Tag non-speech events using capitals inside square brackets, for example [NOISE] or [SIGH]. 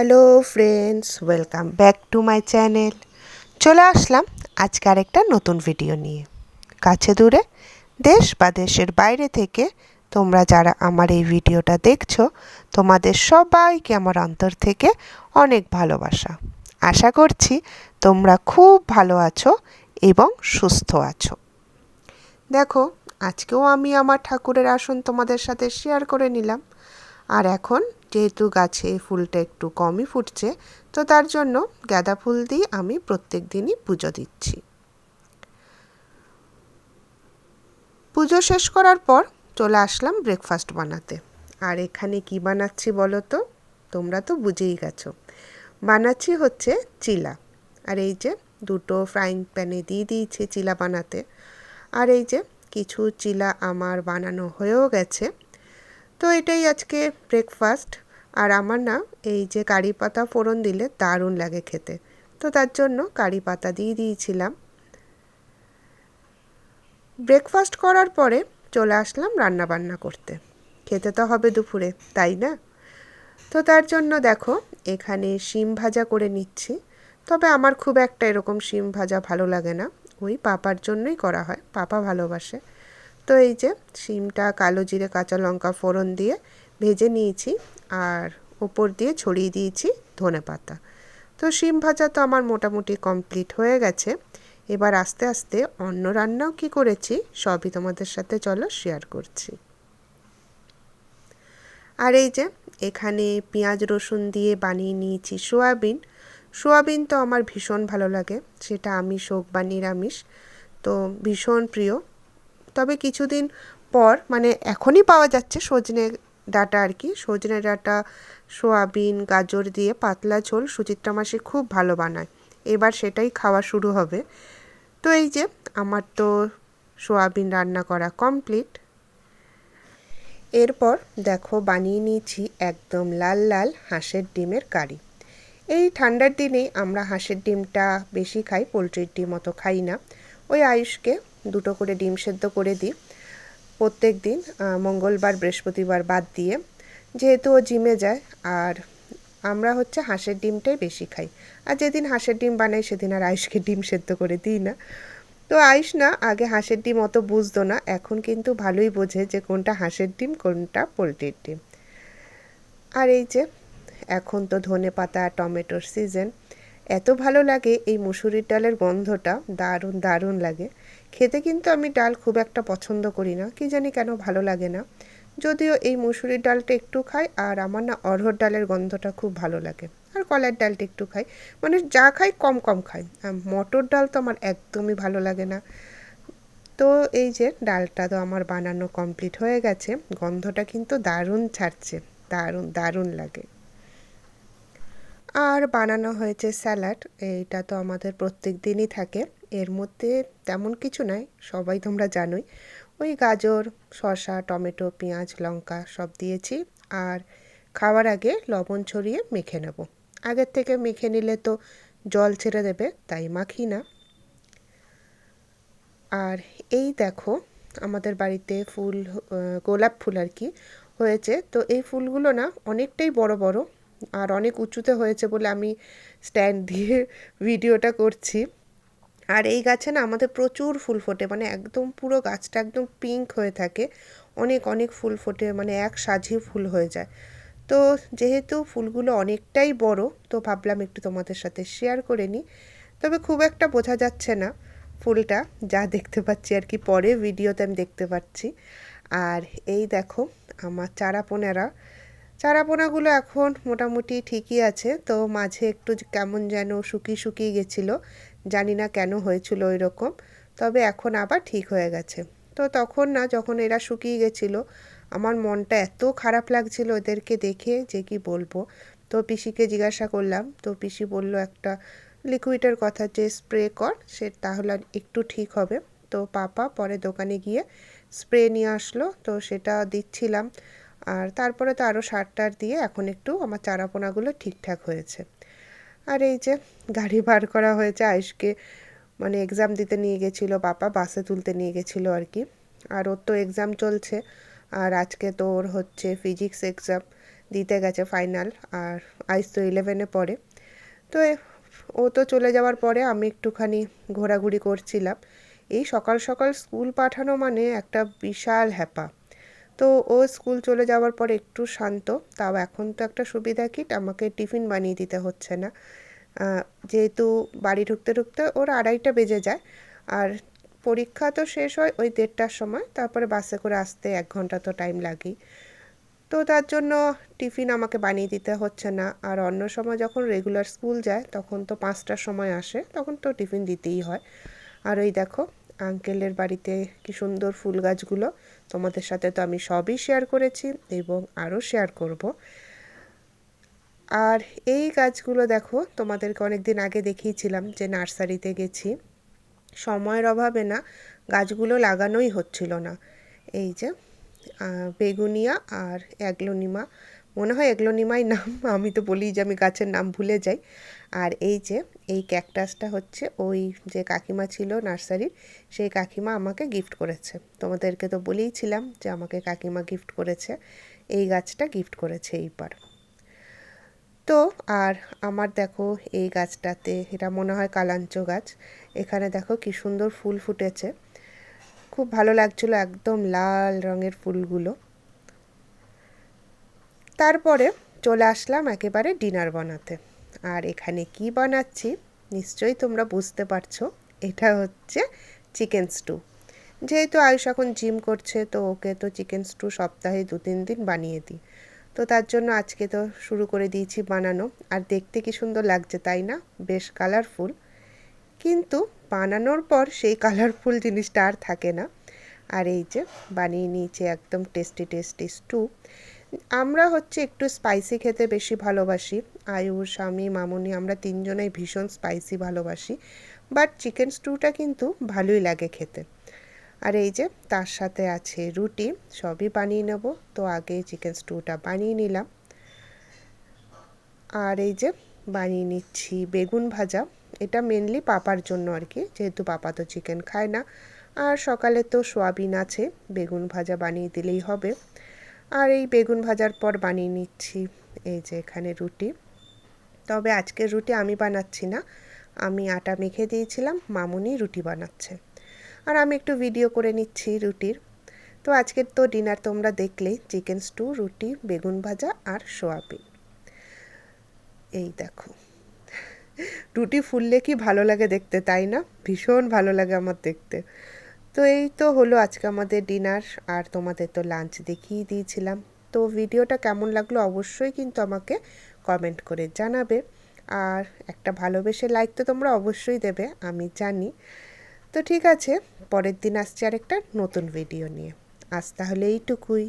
Hello friends welcome back to my channel চলে আসলাম আজকে আরেকটা নতুন ভিডিও নিয়ে। কাছে দূরে, দেশ বা দেশের বাইরে থেকে তোমরা যারা আমার এই ভিডিওটা দেখছ, তোমাদের সবাইকে আমার অন্তর থেকে অনেক ভালোবাসা। আশা করছি তোমরা খুব ভালো আছো এবং সুস্থ আছো। দেখো, আজকেও আমি আমার ঠাকুরের আসন তোমাদের সাথে শেয়ার করে নিলাম। আর এখন যেহেতু গাছে ফুলটা একটু কমই ফুটছে, তো তার জন্য গাঁদা ফুল দিয়ে আমি প্রত্যেক দিনই পুজো দিচ্ছি। পুজো শেষ করার পর চলে আসলাম ব্রেকফাস্ট বানাতে। আর এখানে কি বানাচ্ছি বলো তো? তোমরা তো বুঝেই গেছো। বানাচ্ছি হচ্ছে চিলা। আর এই যে দুটো ফ্রাইং প্যানে দিয়ে দিয়েছি চিলা বানাতে। আর এই যে কিছু চিলা আমার বানানো হয়েও গেছে। তো এটাই আজকে ব্রেকফাস্ট আর আমার না, এই যে কারি পাতা ফোড়ন দিলে দারুণ লাগে খেতে। তো তার জন্য কারি পাতা দিয়ে দিয়েছিলাম। ব্রেকফাস্ট করার পরে চলে আসলাম রান্না বান্না করতে। খেতে তো হবে দুপুরে, তাই না? তো তার জন্য দেখো, এখানে শিম ভাজা করে নিচ্ছি। তবে আমার খুব একটা এরকম শিম ভাজা ভালো লাগে না। ওই পাপার জন্যই করা হয়, পাপা ভালোবাসে। তো এই যে শিমটা, কালো জিরে, কাঁচা লঙ্কা ফোড়ন দিয়ে ভেজে নিয়েছি আর ওপর দিয়ে ছড়িয়ে দিয়েছি ধনে পাতা। তো শিম ভাজা তো আমার মোটামুটি কমপ্লিট হয়ে গেছে। এবার আস্তে আস্তে অন্য রান্নাও কি করেছি সবই তোমাদের সাথে চলো শেয়ার করছি। আর এই যে এখানে পেঁয়াজ, রসুন দিয়ে বানিয়ে নিয়েছি সোয়াবিন। সোয়াবিন তো আমার ভীষণ ভালো লাগে, সেটা আমিষ হোক বা নিরামিষ। তো ভীষণ প্রিয়। তবে কিছুদিন পর মানে এখনই পাওয়া যাচ্ছে সজনে ডাটা আর কি। সজনে ডাটা, সোয়াবিন, গাজর দিয়ে পাতলা ঝোল সুচিত্রা মাসি খুব ভালো বানায়। এবার সেটাই খাওয়া শুরু হবে। তো এই যে, আমার তো সোয়াবিন রান্না করা কমপ্লিট। এরপর দেখো বানিয়ে নিয়েছি একদম লাল লাল হাঁসের ডিমের কারি। এই ঠান্ডার দিনেই আমরা হাঁসের ডিমটা বেশি খাই, পোলট্রির ডিম অত খাই না। ওই আয়ুষকে দুটো করে ডিম সেদ্ধ করে দিই। প্রত্যেক দিন মঙ্গলবার, বৃহস্পতিবার বাদ দিয়ে। যেহেতু ও জিমে যায়, আর আমরা হচ্ছে হাঁসের ডিমটাই বেশি খাই। আর যেদিন হাঁসের ডিম বানাই, সেদিন আর আয়ুষকে ডিম সেদ্ধ করে দিই না। তো আয়ুষ না, আগে হাঁসের ডিম অত বুঝতো না, এখন কিন্তু ভালোই বোঝে যে কোনটা হাঁসের ডিম, কোনটা পোলট্রির ডিম। আর এই যে, এখন তো ধনে পাতা টমেটোর সিজন। এত ভালো লাগে এই মুসুরির ডালের গন্ধটা, দারুণ দারুণ লাগে। খেতে কিন্তু আমি ডাল খুব একটা পছন্দ করি না, কি জানি কেন ভালো লাগে না। যদিও এই মুসুরির ডালটা একটু খাই আর আমার না অরহর ডালের গন্ধটা খুব ভালো লাগে আর কলার ডালটা একটু খাই। মানে যা খাই কম কম খাই, আর মটর ডাল তো আমার একদমই ভালো লাগে না। তো এই যে ডালটা তো আমার বানানো কমপ্লিট হয়ে গেছে, গন্ধটা কিন্তু দারুণ ছাড়ছে, দারুণ দারুণ লাগে। আর বানানো হয়েছে স্যালাড, এইটা তো আমাদের প্রত্যেক দিনই থাকে। এর মধ্যে তেমন কিছু নাই, সবাই তোমরা জানোই। ওই গাজর, শসা, টমেটো, পেঁয়াজ, লঙ্কা সব দিয়েছি আর খাওয়ার আগে লবণ ছড়িয়ে মেখে নেব। আগের থেকে মেখে নিলে তো জল ছেড়ে দেবে, তাই মাখি না। আর এই দেখো, আমাদের বাড়িতে ফুল গোলাপ ফুল আর কি হয়েছে। তো এই ফুলগুলো না অনেকটাই বড় বড় আর অনেক উঁচুতে হয়েছে বলে আমি স্ট্যান্ড দিয়ে [LAUGHS] ভিডিওটা করছি। আর এই গাছে না আমাদের প্রচুর ফুল ফোটে মানে একদম পুরো গাছটা একদম পিঙ্ক হয়ে থাকে। অনেক অনেক ফুল ফোটে মানে এক সাজি ফুল হয়ে যায়। তো যেহেতু ফুলগুলো অনেকটাই বড়, তো ভাবলাম একটু তোমাদের সাথে শেয়ার করে নিই। তবে খুব একটা বোঝা যাচ্ছে না ফুলটা, যা দেখতে পাচ্ছি আর কি, পরে ভিডিওতে আমি দেখতে পাচ্ছি। আর এই দেখো আমার চারাপোনারা। চারাপোনাগুলো এখন মোটামুটি ঠিকই আছে, তো মাঝে একটু কেমন যেন শুকিয়ে শুকিয়ে গেছিল। জানি না কেন হয়েছিল ওই রকম তবে এখন আবার ঠিক হয়ে গেছে। তো তখন না যখন এরা শুকিয়ে গেছিল, আমার মনটা এত খারাপ লাগছিল ওদেরকে দেখে যে কি বলব। তো পিসিকে জিজ্ঞাসা করলাম, তো পিসি বলল একটা লিকুইডের কথা যে স্প্রে কর, সে তাহলে একটু ঠিক হবে। তো পাপা পরে দোকানে গিয়ে স্প্রে নিয়ে আসলো, তো সেটা দিচ্ছিলাম। আর তারপরে তো আরও সার টার দিয়ে এখন একটু আমার চারাপোনাগুলো ঠিকঠাক হয়েছে। আর এই যে গাড়ি বার করা হয়েছে আয়ুষকে মানে এক্সাম দিতে নিয়ে গেছিল পাপা বাসে তুলতে নিয়ে গেছিল আর কি। আর ওর তো এক্সাম চলছে, আর আজকে তো ওর হচ্ছে ফিজিক্স এক্সাম দিতে গেছে ফাইনাল আর আইস তো ইলেভেনে পড়ে। তো ও তো চলে যাওয়ার পরে আমি একটুখানি ঘোরাঘুরি করছিলাম। এই সকাল সকাল স্কুল পাঠানো মানে একটা বিশাল হ্যাপা। তো ও স্কুল চলে যাওয়ার পর একটু শান্ত। তাও এখন তো একটা সুবিধা কি আমাকে টিফিন বানিয়ে দিতে হচ্ছে না। যেহেতু বাড়ি ঢুকতে ঢুকতে ওর আড়াইটা বেজে যায়। আর পরীক্ষা তো শেষ হয় ওই দেড়টার সময়, তারপরে বাসে করে আসতে এক ঘণ্টা তো টাইম লাগেই। তো তার জন্য টিফিন আমাকে বানিয়ে দিতে হচ্ছে না। আর অন্য সময় যখন রেগুলার স্কুল যায়, তখন তো পাঁচটার সময় আসে, তখন তো টিফিন দিতেই হয়। আর ওই দেখো আঙ্কেলের বাড়িতে কি সুন্দর ফুল গাছগুলো, তোমাদের সাথে তো আমি সবই শেয়ার করেছি এবং আরও শেয়ার করব। আর এই গাছগুলো দেখো, তোমাদেরকে অনেক দিন আগে দেখিয়েছিলাম যে নার্সারিতে গেছি। সময়ের অভাবে না, গাছগুলো লাগানোই হচ্ছিল না। এই যে বেগুনিয়া আর অ্যাগ্লোনিমা, মনে হয় এগ্লোনিমাই নাম, আমি তো বলি যে আমি গাছের নাম ভুলে যাই। আর এই যে এই ক্যাকটাসটা হচ্ছে ওই যে কাকিমা ছিল নার্সারির সেই কাকিমা আমাকে গিফট করেছে। তোমাদেরকে তো বলেইছিলাম যে আমাকে কাকিমা গিফট করেছে, এই গাছটা গিফট করেছে এইবার। তো আর আমার দেখো এই গাছটাতে, এটা মনে হয় কালাঞ্চ গাছ, এখানে দেখো কি সুন্দর ফুল ফুটেছে। খুব ভালো লাগছিল একদম লাল রঙের ফুলগুলো। তারপরে চলে আসলাম একেবারে ডিনার বানাতে। আর এখানে কি বানাচ্ছি? নিশ্চয়ই তোমরা বুঝতে পারছ। এটা হচ্ছে চিকেন স্টু যেহেতু আয়ুষ এখন জিম করছে, তো ওকে তো চিকেন স্টু সপ্তাহে দু তিন দিন বানিয়ে দিই। তো তার জন্য আজকে তো শুরু করে দিয়েছি বানানো। আর দেখতে কি সুন্দর লাগছে, তাই না? বেশ কালারফুল কিন্তু বানানোর পর সেই কালারফুল জিনিসটা আর থাকে না। আর এই যে বানিয়ে নিয়েছি একদম টেস্টি টেস্টি স্টু আমরা হচ্ছে একটু স্পাইসি খেতে বেশি ভালোবাসি। আয়ুষ আমি মামুনি, আমরা তিনজনেই ভীষণ স্পাইসি ভালোবাসি। বাট চিকেন স্টুটা কিন্তু ভালোই লাগে খেতে। আর এই যে, তার সাথে আছে রুটি, সবই বানিয়ে নেব। তো আগে চিকেন স্টুটা বানিয়ে নিলাম। আর এই যে, বানিয়ে নিচ্ছি বেগুন ভাজা। এটা মেনলি পাপার জন্য আর কি, যেহেতু পাপা তো চিকেন খায় না। আর সকালে তো সোয়াবিন আছে, বেগুন ভাজা বানিয়ে দিলেই হবে। আর এই বেগুন ভাজার পর বানিয়ে নিচ্ছি। এই যে এখানে রুটি। তবে আজকের রুটি আমি বানাচ্ছি না। আমি আটা মেখে দিয়েছিলাম, মামুনি রুটি বানাচ্ছে। আর আমি একটু ভিডিও করে নিচ্ছি রুটির। তো আজকের তো ডিনার তোমরা দেখলেই চিকেন স্টু রুটি, বেগুন ভাজা আর সোয়াবিন। এই দেখো। রুটি ফুললে কি ভালো লাগে দেখতে, তাই না? ভীষণ ভালো লাগে আমার দেখতে। তো এই তো হলো আজকে আমাদের ডিনার আর তোমাদের তো লাঞ্চ দেখিয়ে দিয়েছিলাম। তো ভিডিওটা কেমন লাগল অবশ্যই কিন্তু আমাকে কমেন্ট করে জানাবে। আর একটা ভালোবেসে লাইক তো তোমরা অবশ্যই দেবে, আমি জানি। তো ঠিক আছে, পরের দিন আসছি আরেকটা নতুন ভিডিও নিয়ে। আজ তাহলে এইটুকুই।